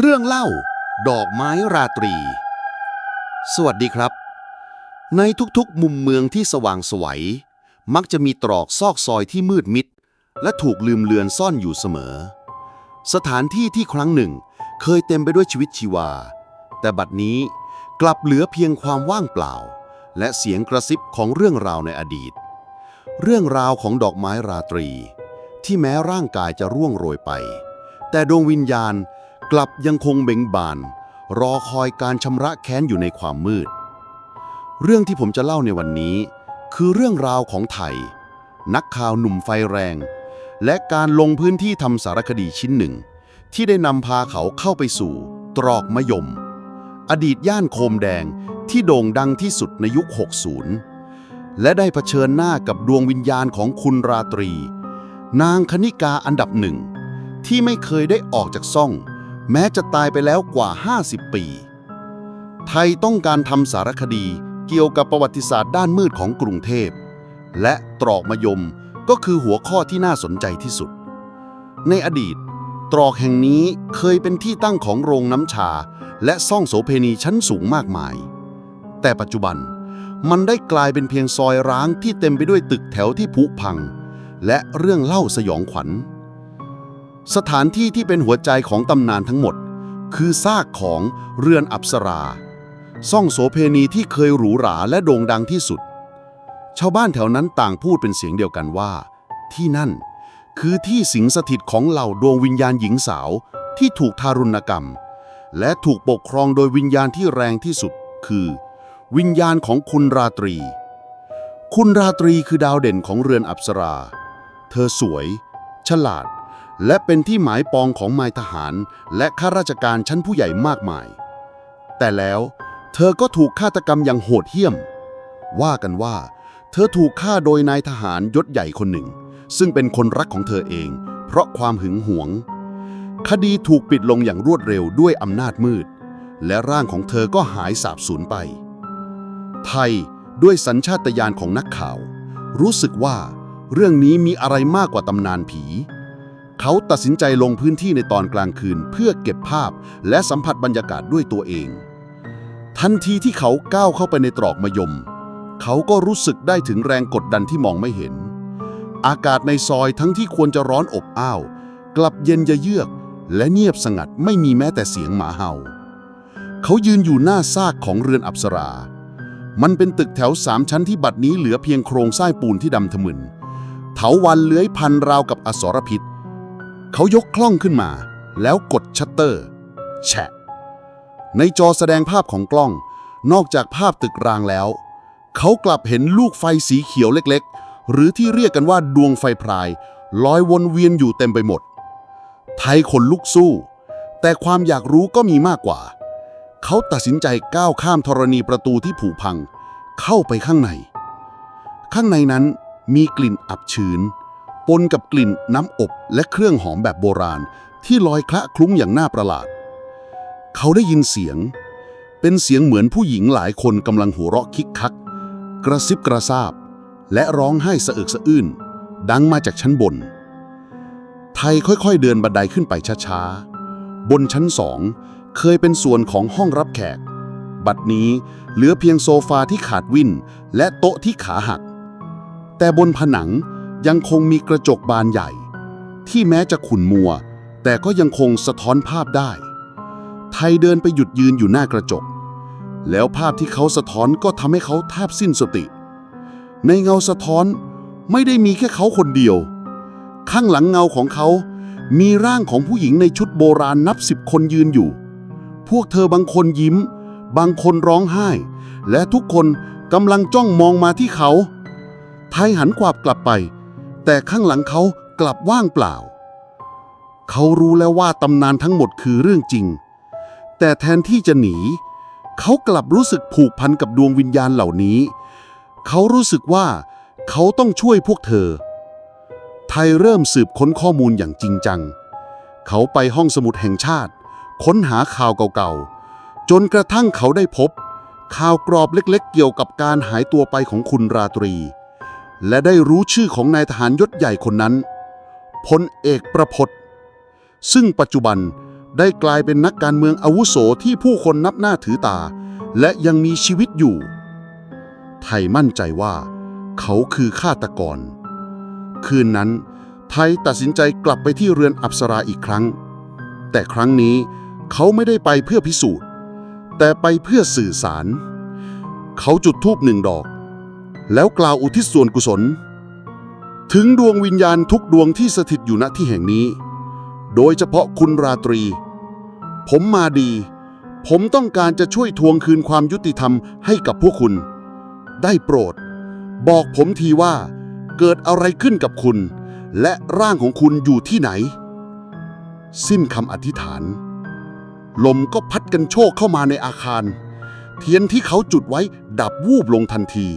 เรื่องเล่า ดอกไม้ราตรี สวัสดีครับ ในทุกๆ มุมเมืองที่สว่างสวยมักจะมีตรอกซอกซอยที่มืดมิด และถูกลืมเลือนซ่อนอยู่เสมอ สถานที่ที่ครั้งหนึ่ง เคยเต็มไปด้วยชีวิตชีวา แต่บัดนี้กลับเหลือเพียงความว่างเปล่า และเสียงกระซิบของเรื่องราวในอดีต เรื่องราวของดอกไม้ราตรี ที่แม้ร่างกายจะร่วงโรยไป แต่ดวงวิญญาณ กลับยังคงเบ่งบาน รอคอยการชำระแค้นอยู่ในความมืด เรื่องที่ผมจะเล่าในวันนี้ คือเรื่องราวของไทย นักข่าวหนุ่มไฟแรง และการลงพื้นที่ทำสารคดีชิ้นหนึ่ง ที่ได้นำพาเขาเข้าไปสู่ ตรอกมะยม อดีตย่านโคมแดงที่โด่งดังที่สุดในยุค 60 และได้เผชิญหน้ากับดวงวิญญาณของคุณราตรี นางคณิกาอันดับหนึ่ง ที่ไม่เคยได้ออกจากซ่อง แม้จะตายไปแล้วกว่า 50 ปี ไทยต้องการทำสารคดีเกี่ยวกับประวัติศาสตร์ด้านมืดของกรุงเทพ และตรอกมยมก็คือหัวข้อที่น่าสนใจที่สุด ในอดีต ตรอกแห่งนี้เคยเป็นที่ตั้งของโรงน้ำชา และซ่องโสเพณีชั้นสูงมากมาย แต่ปัจจุบันมันได้กลายเป็นเพียงซอยร้างที่เต็มไปด้วยตึกแถวที่ผุพัง และเรื่องเล่าสยองขวัญ สถานที่ที่เป็นหัวใจของตำนานทั้งหมด คือซากของเรือนอัปสรา ซ่องโสเพณีที่เคยหรูหราและโด่งดังที่สุด ชาวบ้านแถวนั้นต่างพูดเป็นเสียงเดียวกันว่า ที่นั่น คือที่สิงสถิตของเหล่าดวงวิญญาณหญิงสาวที่ถูกทารุณกรรม และถูกปกครองโดยวิญญาณที่แรงที่สุด คือ วิญญาณของคุณราตรี คุณราตรีคือดาวเด่นของเรือนอัปสรา เธอสวย ฉลาด และเป็นที่หมายปองของนายทหาร และข้าราชการชั้นผู้ใหญ่มากมาย แต่แล้วเธอก็ถูกฆาตกรรมอย่างโหดเหี้ยม ว่ากันว่า เธอถูกฆ่าโดยนายทหารยศใหญ่คนหนึ่ง ซึ่งเป็นคนรักของเธอเอง เพราะความหึงหวง คดีถูกปิดลงอย่างรวดเร็วด้วยอำนาจมืด และร่างของเธอก็หายสาบสูญไป ไทยด้วยสัญชาตญาณของนักข่าว รู้สึกว่าเรื่องนี้มีอะไรมากกว่าตำนานผี เขาตัดสินใจลงพื้นที่ในตอนกลางคืนเพื่อเก็บภาพ และสัมผัสบรรยากาศด้วยตัวเอง ทันทีที่เขาก้าวเข้าไปในตรอกมะยม เขาก็รู้สึกได้ถึงแรงกดดันที่มองไม่เห็น อากาศในซอยทั้งที่ควรจะร้อนอบอ้าว กลับเย็นยะเยือก และเงียบสงัดไม่มีแม้แต่เสียงหมาเห่า เขายืนอยู่หน้าซากของเรือนอัปสรา มันเป็นตึกแถวสามชั้นที่บัดนี้เหลือเพียงโครงสร้างปูนที่ดำทะมึนเถาวันเลื้อยพันราวกับอสรพิษ เขายกคล่องขึ้นมา แล้วกดชัตเตอร์ แฉะ ในจอแสดงภาพของกล้อง นอกจากภาพตึกรางแล้ว เขากลับเห็นลูกไฟสีเขียวเล็กๆ หรือที่เรียกกันว่าดวงไฟพราย ลอยวนเวียนอยู่เต็มไปหมด ไทยขนลุกสู้ แต่ความอยากรู้ก็มีมากกว่า เขาตัดสินใจก้าวข้ามธรณีประตูที่ผุพัง เข้าไปข้างใน ข้างในนั้นมีกลิ่นอับชื้น ปนกับกลิ่นน้ำอบและเครื่องหอมแบบโบราณ ที่ลอยคละคลุ้งอย่างน่าประหลาด เขาได้ยินเสียง เป็นเสียงเหมือนผู้หญิงหลายคนกำลังหัวเราะคิกคัก กระซิบกระซาบ และร้องไห้สะอึกสะอื้น ดังมาจากชั้นบน ไทยค่อยๆเดินบันไดขึ้นไปช้าๆ บนชั้นสองเคยเป็นส่วนของห้องรับแขก บัดนี้เหลือเพียงโซฟาที่ขาดวิ่นและโต๊ะที่ขาหัก แต่บนผนัง ยังคงมีกระจกบานใหญ่ ที่แม้จะขุ่นมัว แต่ก็ยังคงสะท้อนภาพได้ ไทยเดินไปหยุดยืนอยู่หน้ากระจก แล้วภาพที่เขาสะท้อนก็ทำให้เขาแทบสิ้นสติ ในเงาสะท้อนไม่ได้มีแค่เขาคนเดียว ข้างหลังเงาของเขา มีร่างของผู้หญิงในชุดโบราณนับสิบคนยืนอยู่ พวกเธอบางคนยิ้ม บางคนร้องไห้ และทุกคนกำลังจ้องมองมาที่เขา ไทยหันขวาบกลับไป แต่ข้างหลังเขากลับว่างเปล่า เขารู้แล้วว่าตำนานทั้งหมดคือเรื่องจริง แต่แทนที่จะหนี เขากลับรู้สึกผูกพันกับดวงวิญญาณเหล่านี้ เขารู้สึกว่าเขาต้องช่วยพวกเธอ ไทยเริ่มสืบค้นข้อมูลอย่างจริงจัง เขาไปห้องสมุดแห่งชาติ ค้นหาข่าวเก่าๆ จนกระทั่งเขาได้พบ ข่าวกรอบเล็กๆ เกี่ยวกับการหายตัวไปของคุณราตรี และได้รู้ชื่อของนายทหารยศใหญ่คนนั้นพลเอกประพศซึ่งปัจจุบันได้กลายเป็นนักการเมืองอาวุโสที่ผู้คนนับหน้าถือตา และยังมีชีวิตอยู่ ไทยมั่นใจว่า เขาคือฆาตกร คืนนั้น ไทยตัดสินใจกลับไปที่เรือนอัปสราอีกครั้ง แต่ครั้งนี้เขาไม่ได้ไปเพื่อพิสูจน์ แต่ไปเพื่อสื่อสาร เขาจุดธูปหนึ่งดอก แล้วกล่าวอุทิศส่วนกุศล ถึงดวงวิญญาณทุกดวงที่สถิตอยู่ณที่แห่งนี้ โดยเฉพาะคุณราตรี ผมมาดี ผมต้องการจะช่วยทวงคืนความยุติธรรมให้กับพวกคุณ ได้โปรด บอกผมทีว่า เกิดอะไรขึ้นกับคุณ และร่างของคุณอยู่ที่ไหน สิ้นคำอธิษฐาน ลมก็พัดกันโชกเข้ามาในอาคาร เทียนที่เขาจุดไว้ดับวูบลงทันที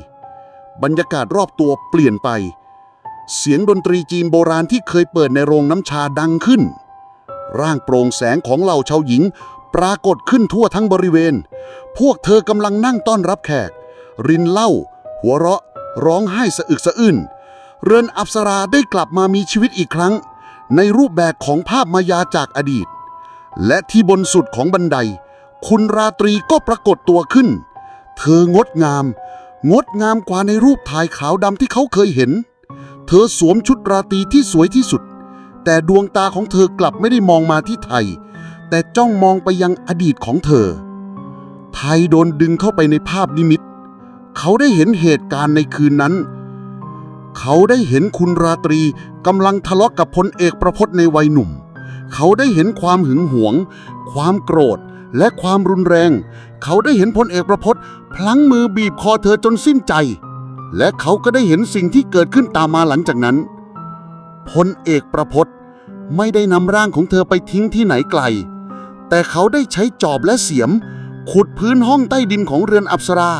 บรรยากาศรอบตัวเปลี่ยนไป เสียงดนตรีจีนโบราณที่เคยเปิดในโรงน้ำชาดังขึ้น ร่างโปร่งแสงของเหล่าชาวหญิง ปรากฏขึ้นทั่วทั้งบริเวณ พวกเธอกำลังนั่งต้อนรับแขก รินเหล้าหัวเราะ ร้องไห้สะอึกสะอื้นเรือนอัปสราได้กลับมามีชีวิตอีกครั้ง ในรูปแบบของภาพมายาจากอดีต และที่บนสุดของบันได คุณราตรีก็ปรากฏตัวขึ้น เธองดงาม งดงามกว่าในรูปถ่ายขาวดำที่เขาเคยเห็น เธอสวมชุดราตรีที่สวยที่สุด แต่ดวงตาของเธอกลับไม่ได้มองมาที่ไทย แต่จ้องมองไปยังอดีตของเธอ ไทยโดนดึงเข้าไปในภาพนิมิต เขาได้เห็นเหตุการณ์ในคืนนั้น เขาได้เห็นคุณราตรีกำลังทะเลาะกับพลเอกประพจน์ในวัยหนุ่ม เขาได้เห็นความหึงหวง ความโกรธและความรุนแรง เขาได้เห็นพลเอกประพจน์พลั้งมือบีบคอเธอจนสิ้นใจ และเขาก็ได้เห็นสิ่งที่เกิดขึ้นตามมาหลังจากนั้น พลเอกประพจน์ไม่ได้นำร่างของเธอไปทิ้งที่ไหนไกล แต่เขาได้ใช้จอบและเสียม ขุดพื้นห้องใต้ดินของเรือนอัปสรา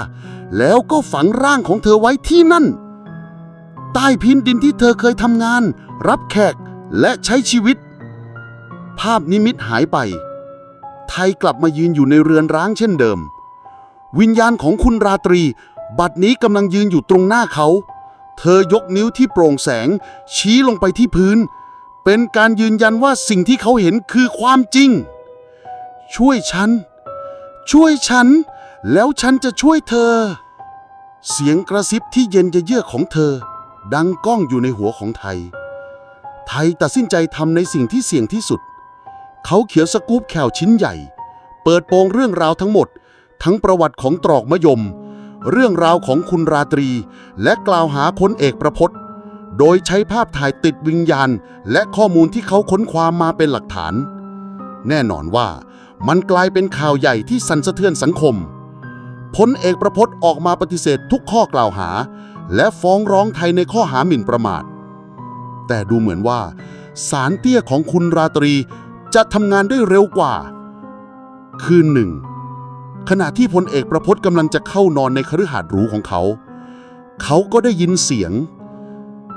แล้วก็ฝังร่างของเธอไว้ที่นั่น ใต้พื้นดินที่เธอเคยทำงาน รับแขกและใช้ชีวิต ภาพนิมิตหายไป ไทยกลับมายืนอยู่ในเรือนร้างเช่นเดิม วิญญาณของคุณราตรี บัดนี้กำลังยืนอยู่ตรงหน้าเขา เธอยกนิ้วที่โปร่งแสง ชี้ลงไปที่พื้น เป็นการยืนยันว่าสิ่งที่เขาเห็นคือความจริง ช่วยฉัน ช่วยฉัน แล้วฉันจะช่วยเธอ เสียงกระซิบที่เย็นเยือกของเธอ ดังก้องอยู่ในหัวของไทย ไทยตัดสินใจทำในสิ่งที่เสี่ยงที่สุด เขาเขียวสกู๊ปแขวชิ้นใหญ่ เปิดโปงเรื่องราวทั้งหมด ทั้งประวัติของตรอกมะยม เรื่องราวของคุณราตรี และกล่าวหาพลเอกประพจน์โดยใช้ภาพถ่ายติดวิญญาณ และข้อมูลที่เขาค้นคว้ามาเป็นหลักฐาน แน่นอนว่ามันกลายเป็นข่าวใหญ่ที่สั่นสะเทือนสังคมพลเอกประพจน์ออกมาปฏิเสธทุกข้อกล่าวหา และฟ้องร้องไทยในข้อหาหมิ่นประมาท แต่ดูเหมือนว่า สารเตี้ยของคุณราตรี จะทำงานได้เร็วกว่า คืนหนึ่ง ขณะที่พลเอกประพจน์กำลังจะเข้านอนในคฤหาสน์หรูของเขา เขาก็ได้ยินเสียง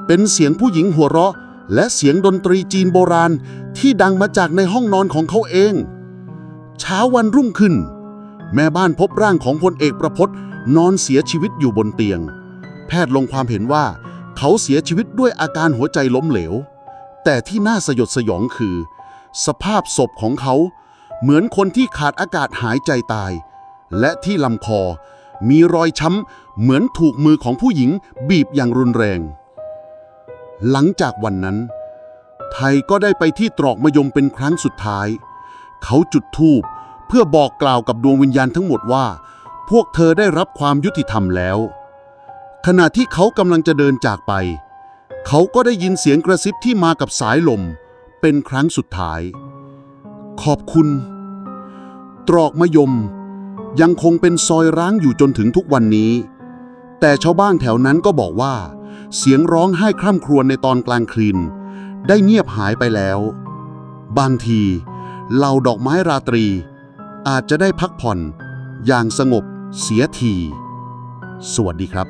เป็นเสียงผู้หญิงหัวเราะ และเสียงดนตรีจีนโบราณที่ดังมาจากในห้องนอนของเขาเอง เช้าวันรุ่งขึ้น แม่บ้านพบร่างของพลเอกประพจน์นอนเสียชีวิตอยู่บนเตียง แพทย์ลงความเห็นว่า เขาเสียชีวิตด้วยอาการหัวใจล้มเหลว แต่ที่น่าสยดสยองคือ สภาพศพของเขา เหมือนคนที่ขาดอากาศหายใจตาย และที่ลำคอ มีรอยช้ำเหมือนถูกมือของผู้หญิงบีบอย่างรุนแรง หลังจากวันนั้น ไทยก็ได้ไปที่ตรอกมะยมเป็นครั้งสุดท้าย เขาจุดธูปเพื่อบอกกล่าวกับดวงวิญญาณทั้งหมดว่า พวกเธอได้รับความยุติธรรมแล้ว ขณะที่เขากำลังจะเดินจากไป เขาก็ได้ยินเสียงกระซิบที่มากับสายลม เป็นครั้งสุดท้าย ขอบคุณ ตรอกมะยม ยังคงเป็นซอยร้างอยู่จนถึงทุกวันนี้ แต่ชาวบ้านแถวนั้นก็บอกว่า เสียงร้องไห้คร่ำครวญในตอนกลางคืนได้เงียบหายไปแล้ว บางทีเหล่าดอกไม้ราตรี อาจจะได้พักผ่อนอย่างสงบเสียที สวัสดีครับ